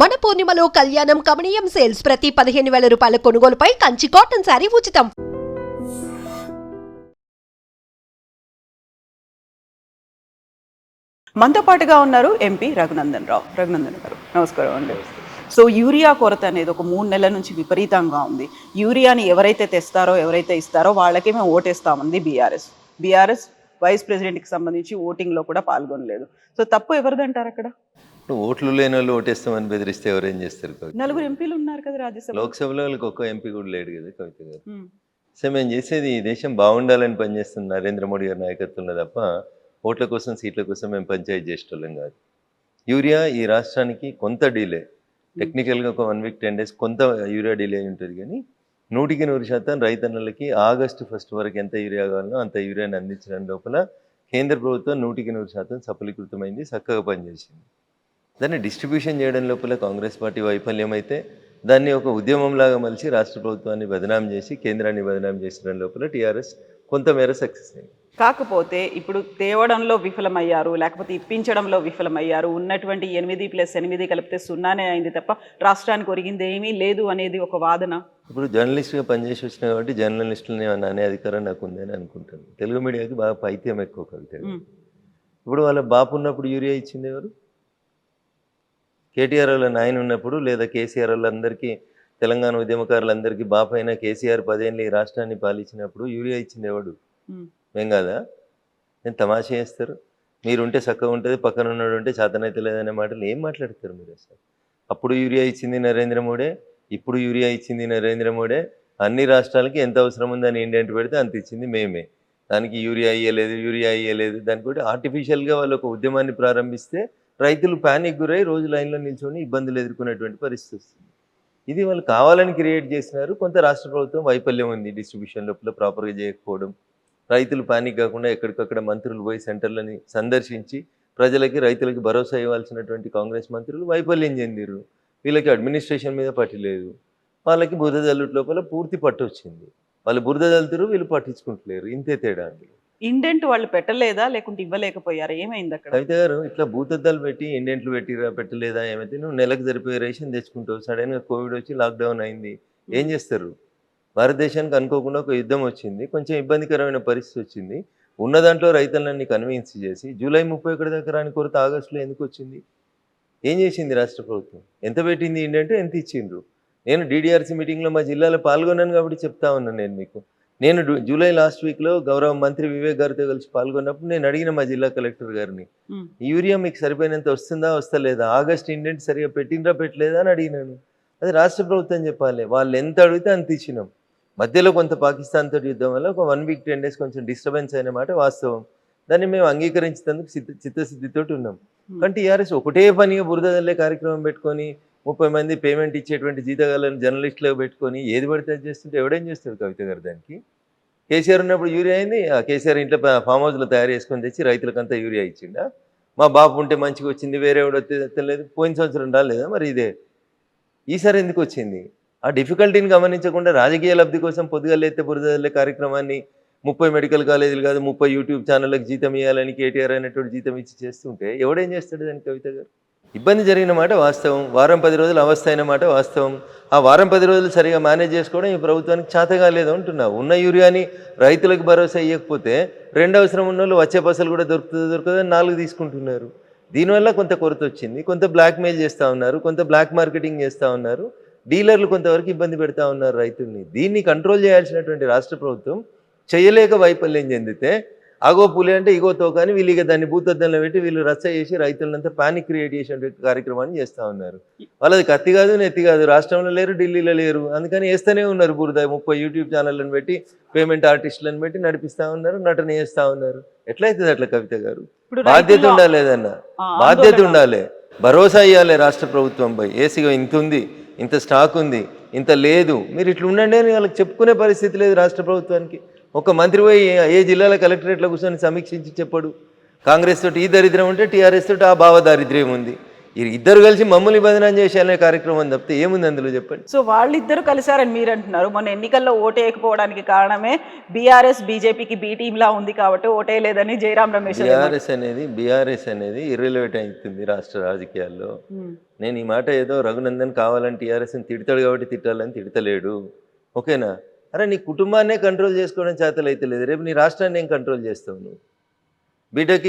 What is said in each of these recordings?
మన పూర్ణిమలో కళ్యాణం కమనీయం సేల్స్ ప్రతి పదిహేను వేల రూపాయల కొనుగోలుపై కంచి కాటన్ శారీ ఉచితం. మనతో పాటుగా ఉన్నారు ఎంపీ రఘునందన్ రావు. రఘునందన్ గారు నమస్కారం అండి. సో యూరియా కొరత అనేది ఒక మూడు నెలల నుంచి విపరీతంగా ఉంది. యూరియాని ఎవరైతే తెస్తారో ఎవరైతే ఇస్తారో వాళ్ళకే మేము ఓటేస్తామంది బీఆర్ఎస్. బీఆర్ఎస్ వైస్ ప్రెసిడెంట్కి సంబంధించి ఓటింగ్లో కూడా పాల్గొనలేదు. సో తప్పు ఎవరిదంటారు అక్కడ? ఓట్లు లేని వాళ్ళు ఓటేస్తామని బెదిరిస్తే ఎవరేం చేస్తారు నలుగురు ఎంపీలు ఉన్నారు కదా రాజ్యసభ. లోక్సభలో వాళ్ళకి ఒక్క ఎంపీ కూడా లేడు కదా కవిత గారు. సో మేము చేసేది ఈ దేశం బాగుండాలని పనిచేస్తున్న నరేంద్ర మోడీ గారి నాయకత్వంలో తప్ప ఓట్ల కోసం సీట్ల కోసం మేము పంచాయతీ చేసేటోళ్ళం కాదు. యూరియా ఈ రాష్ట్రానికి కొంత డిలే. టెక్నికల్గా ఒక వన్ వీక్ టెన్ డేస్ కొంత యూరియా డిలే అయి ఉంటుంది కానీ నూటికి నూరు శాతం రైతన్నలకి ఆగస్టు ఫస్ట్ వరకు ఎంత యూరియా కావాలనో అంత యూరియాని అందించడం లోపల కేంద్ర ప్రభుత్వం నూటికి నూరు శాతం సఫలీకృతమైంది చక్కగా పనిచేసింది. దాన్ని డిస్ట్రిబ్యూషన్ చేయడం లోపల కాంగ్రెస్ పార్టీ వైఫల్యం అయితే దాన్ని ఒక ఉద్యమంలాగా మలిచి రాష్ట్ర ప్రభుత్వాన్ని బదనాం చేసి కేంద్రాన్ని బదనాం చేసడం లోపల టీఆర్ఎస్ కొంతమేర సక్సెస్ అయింది. కాకపోతే ఇప్పుడు తేవడంలో విఫలమయ్యారు లేకపోతే ఇప్పించడంలో విఫలమయ్యారు. ఉన్నటువంటి ఎనిమిది ప్లస్ ఎనిమిది కలిపితే సున్నానే అయింది తప్ప రాష్ట్రానికి ఒరిగింది ఏమీ లేదు అనేది ఒక వాదన. ఇప్పుడు జర్నలిస్ట్గా పనిచేసి వచ్చిన కాబట్టి జర్నలిస్టులని ఏమన్నా అనే అధికారం నాకు ఉందని అనుకుంటాను. తెలుగు మీడియాకి బాగా పైత్యం ఎక్కువ కవిత. ఇప్పుడు వాళ్ళ బాపు ఉన్నప్పుడు యూరియా ఇచ్చింది ఎవరు? కేటీఆర్ వాళ్ళ నాయన ఉన్నప్పుడు లేదా కేసీఆర్ వాళ్ళందరికీ తెలంగాణ ఉద్యమకారులందరికీ బాపు అయినా కేసీఆర్ పదేళ్ళు ఈ రాష్ట్రాన్ని పాలించినప్పుడు యూరియా ఇచ్చింది ఎవడు. మేం కాదా? నేను తమాషా చేస్తారు? మీరు ఉంటే చక్కగా ఉంటుంది పక్కన ఉన్నాడు ఉంటే చేతనైతే లేదనే మాటలు ఏం మాట్లాడతారు మీరు అసలు? అప్పుడు యూరియా ఇచ్చింది నరేంద్ర మోడీ ఇప్పుడు యూరియా ఇచ్చింది నరేంద్ర మోడీ. అన్ని రాష్ట్రాలకి ఎంత అవసరం ఉందని ఇండియన్ పెడితే అంత ఇచ్చింది మేమే. దానికి యూరియా ఇయ్యలేదు యూరియా ఇయ్యలేదు. దానికి కూడా ఆర్టిఫిషియల్గా వాళ్ళు ఒక ఉద్యమాన్ని ప్రారంభిస్తే రైతులు ప్యానిక్ గురై రోజు లైన్లో నిల్చొని ఇబ్బందులు ఎదుర్కొనేటువంటి పరిస్థితి వస్తుంది. ఇది వాళ్ళు కావాలని క్రియేట్ చేసినారు కొంత రాష్ట్ర ప్రభుత్వం వైఫల్యం ఉంది డిస్ట్రిబ్యూషన్ లోపల ప్రాపర్గా చేయకపోవడం. రైతులు పానిక్ కాకుండా ఎక్కడికక్కడ మంత్రులు పోయి సెంటర్లని సందర్శించి ప్రజలకి రైతులకి భరోసా ఇవ్వాల్సినటువంటి కాంగ్రెస్ మంత్రులు వైఫల్యం చెందిరు వీళ్ళకి అడ్మినిస్ట్రేషన్ మీద పట్టలేదు వాళ్ళకి బురద జల్లుట్ లోపల పూర్తి పట్టు వచ్చింది. వాళ్ళు బురద జల్లుతారు వీళ్ళు పట్టించుకుంటలేరు. ఇంతే తేడా అందులో. ఇండెంట్ వాళ్ళు పెట్టలేదా? లేకుంటే ఇవ్వలేకపోయారా? ఏమైంది అక్కడ? కవిత గారు ఇట్లా భూతద్దాలు పెట్టి ఇండెంట్లు పెట్టిరా పెట్టలేదా ఏమైతే నువ్వు నెలకు సరిపోయే రేషన్ తెచ్చుకుంటావు. సడన్గా కోవిడ్ వచ్చి లాక్డౌన్ అయింది. ఏం చేస్తారు? భారతదేశానికి అనుకోకుండా ఒక యుద్ధం వచ్చింది. కొంచెం ఇబ్బందికరమైన పరిస్థితి వచ్చింది. ఉన్న దాంట్లో రైతులన్నీ కన్విన్స్ చేసి జూలై ముప్పై ఒకటి దాకా రాని కొరత ఆగస్టులో ఎందుకు వచ్చింది? ఏం చేసింది రాష్ట్ర ప్రభుత్వం? ఎంత పెట్టింది ఏంటంటే ఎంత ఇచ్చిండ్రు? నేను డీడీఆర్సీ మీటింగ్లో మా జిల్లాలో పాల్గొన్నాను కాబట్టి చెప్తా ఉన్నాను నేను మీకు. నేను జూలై లాస్ట్ వీక్లో గౌరవ మంత్రి వివేక్ గారితో కలిసి పాల్గొన్నప్పుడు నేను అడిగిన మా జిల్లా కలెక్టర్ గారిని. యూరియా మీకు సరిపోయినంత వస్తుందా వస్తలేదా? ఆగస్ట్ ఇండెంట్ సరిగా పెట్టిండ్రా పెట్టలేదా? అని అడిగినాను అది రాష్ట్ర ప్రభుత్వం చెప్పాలి. వాళ్ళు ఎంత అడిగితే అంత ఇచ్చినాం. మధ్యలో కొంత పాకిస్తాన్ తోటి యుద్ధం వల్ల ఒక వన్ వీక్ టెన్ డేస్ కొంచెం డిస్టర్బెన్స్ అయిన మాట వాస్తవం. దాన్ని మేము అంగీకరించేందుకు సిద్ధ చిత్తశుద్ధితోటి ఉన్నాం. కానీ టీఆర్ఎస్ ఒకటే పనిగా బురద కార్యక్రమం పెట్టుకొని ముప్పై మంది పేమెంట్ ఇచ్చేటువంటి జీతగాళ్ళని జర్నలిస్టులకు పెట్టుకొని ఏది పడితే చేస్తుంటే ఎవడేం చేస్తాడు కవిత గారు దానికి? కేసీఆర్ ఉన్నప్పుడు యూరియా అయింది. ఆ కేసీఆర్ ఇంట్లో ఫామ్ హౌస్లో తయారు చేసుకొని తెచ్చి రైతులకంతా యూరియా ఇచ్చిండా? మా బాబు ఉంటే మంచిగా వచ్చింది వేరే ఎవడో తెలియదు పోయిన సంవత్సరం రాలేదా మరి ఇదే? ఈసారి ఎందుకు వచ్చింది? ఆ డిఫికల్టీని గమనించకుండా రాజకీయ లబ్ధి కోసం పొద్దుగలేస్తే బురదల్లే కార్యక్రమాన్ని ముప్పై మెడికల్ కాలేజీలు కాదు ముప్పై యూట్యూబ్ ఛానళ్ళకి జీతం ఇవ్వాలని కేటీఆర్ అనేటువంటి జీతం ఇచ్చి చేస్తుంటే ఎవడేం చేస్తాడు దాని కవిత గారు? ఇబ్బంది జరిగిన మాట వాస్తవం. వారం పది రోజులు అవస్థ అయిన మాట వాస్తవం. ఆ వారం పది రోజులు సరిగా మేనేజ్ చేసుకోవడం ఈ ప్రభుత్వానికి చేతగా లేదు అంటున్నావు. ఉన్న యూరియాని రైతులకు భరోసా ఇవ్వకపోతే రెండు అవసరం ఉన్న వాళ్ళు వచ్చే పసలు కూడా దొరుకుతుంది దొరుకుతుంది నాలుగు తీసుకుంటున్నారు. దీనివల్ల కొంత కొరత వచ్చింది. కొంత బ్లాక్ మెయిల్ చేస్తూ ఉన్నారు. కొంత బ్లాక్ మార్కెటింగ్ చేస్తూ ఉన్నారు. డీలర్లు కొంతవరకు ఇబ్బంది పెడతా ఉన్నారు రైతుల్ని. దీన్ని కంట్రోల్ చేయాల్సినటువంటి రాష్ట్ర ప్రభుత్వం చేయలేక వైఫల్యం చెందితే అగో పులి అంటే ఇగో తోకని వీళ్ళు ఇక దాన్ని భూతద్దంలో పెట్టి వీళ్ళు రచ్చ చేసి రైతులంతా పానిక్ క్రియేట్ చేసేటువంటి కార్యక్రమాన్ని చేస్తూ ఉన్నారు. వాళ్ళది కత్తి కాదు నెత్తి కాదు. రాష్ట్రంలో లేరు ఢిల్లీలో లేరు. అందుకని వేస్తూనే ఉన్నారు బురద ముప్పై యూట్యూబ్ ఛానళ్ళని పెట్టి పేమెంట్ ఆర్టిస్టులను పెట్టి నడిపిస్తూ ఉన్నారు నటన చేస్తూ ఉన్నారు. ఎట్లయితుంది అట్లా కవిత గారు? బాధ్యత రైతుల్లో- ఉండాలి ఏదన్నా ఆ, బాధ్యత ఉండాలి. భరోసా ఇవ్వాలి రాష్ట్ర ప్రభుత్వంపై. ఏసీగా ఇంత ఉంది ఇంత స్టాక్ ఉంది ఇంత లేదు. మీరు ఇట్లా ఉండండి అని వాళ్ళకి చెప్పుకునే పరిస్థితి లేదు రాష్ట్ర ప్రభుత్వానికి. ఒక మంత్రి పోయి ఏ- జిల్లాల కలెక్టరేట్లో కూర్చొని సమీక్షించి చెప్పడు. కాంగ్రెస్ తోటి ఈ దరిద్రం ఉంటే టీఆర్ఎస్ తోటి ఆ భావ దారిద్ర్యం ఉంది. ఇద్దరు కలిసి మమ్మల్ని బదనాం చేసేయాలనే కార్యక్రమం తప్పితే ఏముంది అందులో చెప్పండి? సో వాళ్ళిద్దరు కలిశారని మీరు అంటున్నారు మొన్న ఎన్నికల్లో ఓటేయకపోవడానికి కారణమే బీఆర్ఎస్ బీజేపీకి బీ టీంలా ఉంది కాబట్టి ఓటేయలేదని జయరాం రమేష్. బీఆర్ఎస్ అనేది బీఆర్ఎస్ అనేది ఇర్రిలవేట్ అవుతుంది రాష్ట్ర రాజకీయాల్లో. ఉమ్. నేను ఈ మాట ఏదో రఘునందన్ కావాలని టీఆర్ఎస్ని తిడతాడు కాబట్టి తిట్టాలని తిడతలేడు. ఓకేనా? అరే నీ కుటుంబాన్నే కంట్రోల్ చేసుకోవడం చేతలైతే లేదు. రేపు నీ రాష్ట్రాన్ని ఏం కంట్రోల్ చేస్తావు నువ్వు?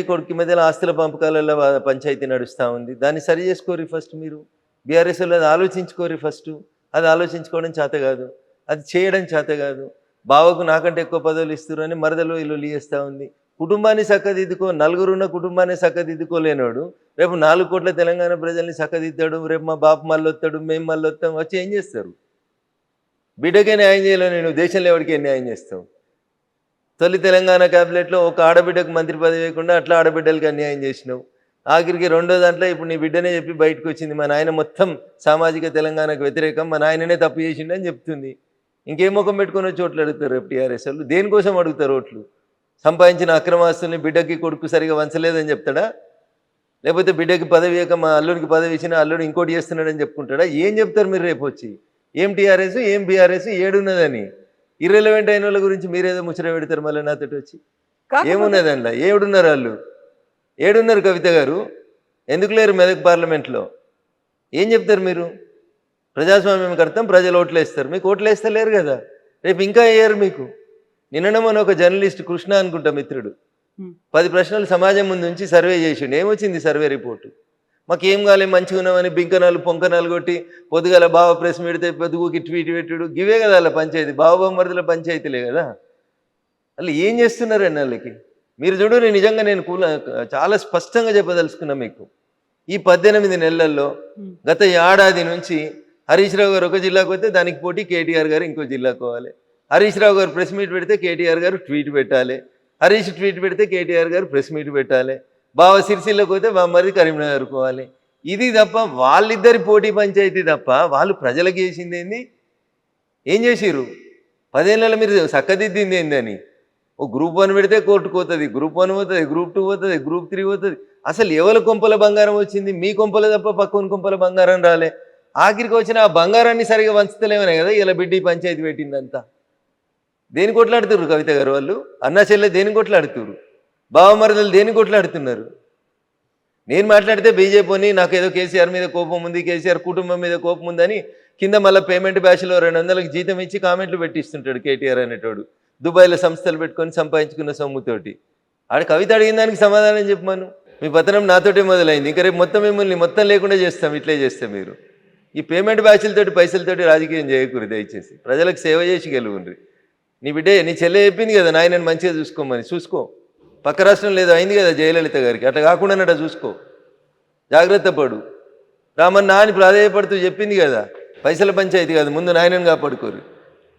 కొడుకు మధ్యలో ఆస్తుల పంపకాలలో పంచాయతీ నడుస్తూ ఉంది. దాన్ని సరి చేసుకోరి ఫస్ట్ మీరు. బీఆర్ఎస్లో అది ఆలోచించుకోరి ఫస్ట్ అది ఆలోచించుకోవడం చేత కాదు. అది చేయడం చేత కాదు. బావకు నాకంటే ఎక్కువ పదవులు ఇస్తారు అని మరదలో ఇల్లు లీయేస్తూ ఉంది. కుటుంబాన్ని చక్కదిద్దుకో నలుగురున్న కుటుంబాన్ని చక్కదిద్దుకోలేనోడు రేపు నాలుగు కోట్ల తెలంగాణ ప్రజల్ని చక్కదిద్దాడు రేపు మా బాపు మళ్ళీ మేము మళ్ళీ వస్తాం వచ్చి ఏం చేస్తారు? బిడ్డకే న్యాయం చేయలేవు నేను దేశంలో ఎవరికి న్యాయం చేస్తావు? తొలి తెలంగాణ క్యాబినెట్లో ఒక ఆడబిడ్డకు మంత్రి పదవి వేయకుండా అట్లా ఆడబిడ్డలకి అన్యాయం చేసినావు. ఆఖరికి రెండో దాంట్లో ఇప్పుడు నీ బిడ్డనే చెప్పి బయటకు వచ్చింది. మా నాయన మొత్తం సామాజిక తెలంగాణకు వ్యతిరేకం. మా నాయననే తప్పు చేసిండు అని చెప్తుంది. ఇంకేం ముఖం పెట్టుకొని వచ్చి ఓట్లు అడుగుతారు రేపు టీఆర్ఎస్ వాళ్ళు? దేనికోసం అడుగుతారు ఓట్లు? సంపాదించిన అక్రమాస్తుల్ని బిడ్డకి కొడుకు సరిగా వంచలేదని చెప్తాడా? లేకపోతే బిడ్డకి పదవి ఇక మా అల్లుడికి పదవి ఇచ్చిన అల్లుడు ఇంకోటి చేస్తున్నాడని చెప్పుకుంటాడా? ఏం చెప్తారు మీరు రేపు వచ్చి? ఏం టీఆర్ఎస్ ఏం బీఆర్ఎస్ ఏడున్నదని. ఇర్రెలవెంట్ అయిన వాళ్ళ గురించి మీరేదో ముచ్చట పెడతారు మళ్ళీ నాతోటి వచ్చి. ఏమున్నది అందులో ఏడున్నారు వాళ్ళు. ఏడున్నారు కవిత గారు. ఎందుకు లేరు మెదక్ పార్లమెంట్లో? ఏం చెప్తారు మీరు? ప్రజాస్వామ్యం కడతాం ప్రజలు ఓట్లు వేస్తారు. మీకు ఓట్లు వేస్తే లేరు కదా. రేపు ఇంకా వేయరు మీకు. నిన్ననే మన ఒక జర్నలిస్ట్ కృష్ణ అనుకుంటా మిత్రుడు. పది ప్రశ్నలు సమాజం ముందు ఉంచి సర్వే చేసిండు. ఏమొచ్చింది సర్వే రిపోర్టు? మాకు ఏం కాలే మంచిగా ఉన్నామని బింకనాలు పొంకనాలు కొట్టి పొద్దుగాల బావ ప్రెస్ పెడితే పొద్దుగుకి ట్వీట్ పెట్టుడు గివే కదా వాళ్ళ పంచాయతీ. బావ బొమ్మరిదిల పంచాయతీలే కదా. వాళ్ళు ఏం చేస్తున్నారండి వాళ్ళకి? మీరు చూడు నేను నిజంగా నేను కూల చాలా స్పష్టంగా చెప్పదలుచుకున్నా మీకు. ఈ పద్దెనిమిది నెలల్లో. గత ఏడాది నుంచి హరీష్ రావు గారు ఒక జిల్లాకు వస్తే దానికి పోటీ కేటీఆర్ గారు ఇంకో జిల్లాకు పోవాలి. హరీష్ రావు గారు ప్రెస్ మీట్ పెడితే కేటీఆర్ గారు ట్వీట్ పెట్టాలి. హరీష్ ట్వీట్ పెడితే కేటీఆర్ గారు ప్రెస్ మీట్ పెట్టాలి. బావ సిరిసిల్లోకి పోతే మరి కరీంనగర్ కోవాలి ఇది తప్ప వాళ్ళిద్దరి పోటీ పంచాయతీ తప్ప వాళ్ళు ప్రజలకు చేసింది ఏంది? ఏం చేసిర్రు? పదేళ్ళ మీరు చక్కదిద్దింది ఏందని? ఓ గ్రూప్ వన్ పెడితే కోర్టుకు పోతుంది గ్రూప్ వన్ పోతుంది గ్రూప్ టూ పోతుంది గ్రూప్ త్రీ పోతుంది. అసలు ఎవరి కొంపల బంగారం వచ్చింది? మీ కొంపల తప్ప పక్కన కొంపల బంగారం రాలే. ఆఖరికి వచ్చిన ఆ బంగారాన్ని సరిగా వంచుతలేమనే కదా ఇలా బిడ్డ పంచాయతీ పెట్టిందంతా. దేని కొట్లాడుతుర్రు కవిత గారు వాళ్ళు? అన్నా చెల్లె దేని కొట్లాడుతురు బావమరదలు దేని కొట్లాడుతున్నారు? నేను మాట్లాడితే బీజేపీని నాకు ఏదో కేసీఆర్ మీద కోపం ఉంది కేసీఆర్ కుటుంబం మీద కోపం ఉందని కింద మళ్ళీ పేమెంట్ బ్యాచ్లో రెండు వందలకు జీతం ఇచ్చి కామెంట్లు పెట్టిస్తుంటాడు కేటీఆర్ అనేటోడు. దుబాయ్లో సంస్థలు పెట్టుకొని సంపాదించుకున్న సొమ్ముతోటి. ఆడ కవిత అడిగిన దానికి సమాధానం చెప్పాను మీ పతనం నాతోటే మొదలైంది. ఇంకా రేపు మొత్తం మిమ్మల్ని మొత్తం లేకుండా చేస్తాం ఇట్లే చేస్తే మీరు. ఈ పేమెంట్ బ్యాచ్లతోటి పైసలతోటి రాజకీయం చేయకూరు దయచేసి. ప్రజలకు సేవ చేసి గెలువుండ్రి. నీ బిడ్డే నీ చెల్లె చెప్పింది కదా నాయనని మంచిగా చూసుకోమని. చూసుకో. పక్క రాష్ట్రం లేదు అయింది కదా జయలలిత గారికి. అట్లా కాకుండా చూసుకో. జాగ్రత్త పడు. రామన్న అని ప్రాధాయపడుతూ చెప్పింది కదా పైసల పంచాయతీ కాదు ముందు నాయనని కాపాడుకోరు.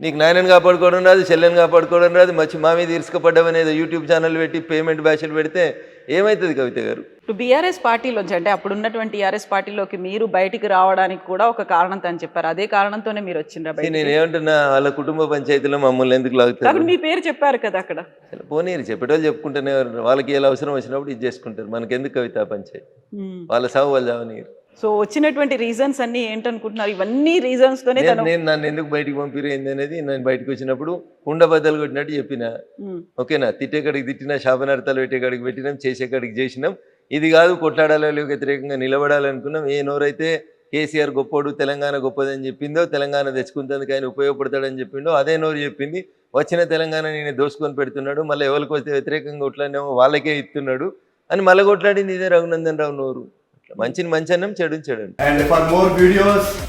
నీకు నాయనని కాపాడుకోవడం రాదు చెల్లెని కాపాడుకోవడం రాదు మచ్చి మా మీద ఇరుసుకపడ్డమనేది యూట్యూబ్ ఛానల్ పెట్టి పేమెంట్ బ్యాచ్లు పెడితే ఏమవుతుంది కవిత గారు? ఇప్పుడు బీఆర్ఎస్ పార్టీలోంచి అంటే అప్పుడు ఉన్నటువంటి టీఆర్ఎస్ పార్టీలోకి మీరు బయటికి రావడానికి కూడా ఒక కారణం అని చెప్పారు. అదే కారణంతోనే మీరు వచ్చిండ్రా నేను ఏమంటున్నా వాళ్ళ కుటుంబ పంచాయతీలో మమ్మల్ని ఎందుకు లాగుతారు? మీ పేరు చెప్పారు కదా అక్కడ. పోనీరు చెప్పేటోళ్ళు చెప్పుకుంటూనే. వాళ్ళకి ఎలా అవసరం వచ్చినప్పుడు ఇది చేసుకుంటారు. మనకెందుకు కవిత పంచాయతీ? వాళ్ళ సాగు వాళ్ళు చావనీరు. సో వచ్చినటువంటి రీజన్స్ అన్ని ఏంటనుకుంటున్నారు? ఇవన్నీ రీజన్స్ తోనే నేను నన్ను ఎందుకు బయటికి పంపిరేంది అనేది నేను బయటకు వచ్చినప్పుడు కుండ బద్దలు కొట్టినట్టు చెప్పిన. ఓకేనా? తిట్టేకాడికి తిట్టినా శాపనార్థాలు పెట్టేకాడికి పెట్టినాం చేసేకాడికి చేసినాం. ఇది కాదు కొట్లాడాలి వ్యతిరేకంగా నిలబడాలనుకున్నాం. ఏ నోరైతే కేసీఆర్ గొప్పోడు తెలంగాణ గొప్పదని చెప్పిందో తెలంగాణ తెచ్చుకున్నందుకు ఆయన ఉపయోగపడతాడని చెప్పిండో అదే నోరు చెప్పింది. వచ్చిన తెలంగాణ నేను దోసుకొని పెడుతున్నాడు మళ్ళీ ఎవరికి వస్తే వ్యతిరేకంగా కొట్లాడినేమో వాళ్ళకే ఇస్తున్నాడు అని మళ్ళీ కొట్లాడింది ఇదే రఘునందన్ రావు నోరు. మంచిని మంచి అన్నం చెడు చెడు and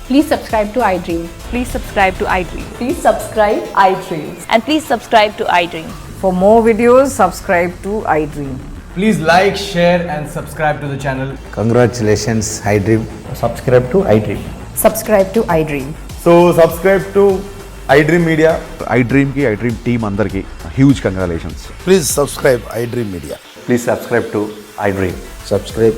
please subscribe to iDream please subscribe to iDream please subscribe iDream and please subscribe to iDream for more videos subscribe to iDream please like share and subscribe to the channel congratulations iDream subscribe to iDream subscribe to iDream so subscribe to iDream media I డ్రీమ్కి I dream team అందరికి huge congratulations please subscribe iDream media please subscribe to iDream subscribe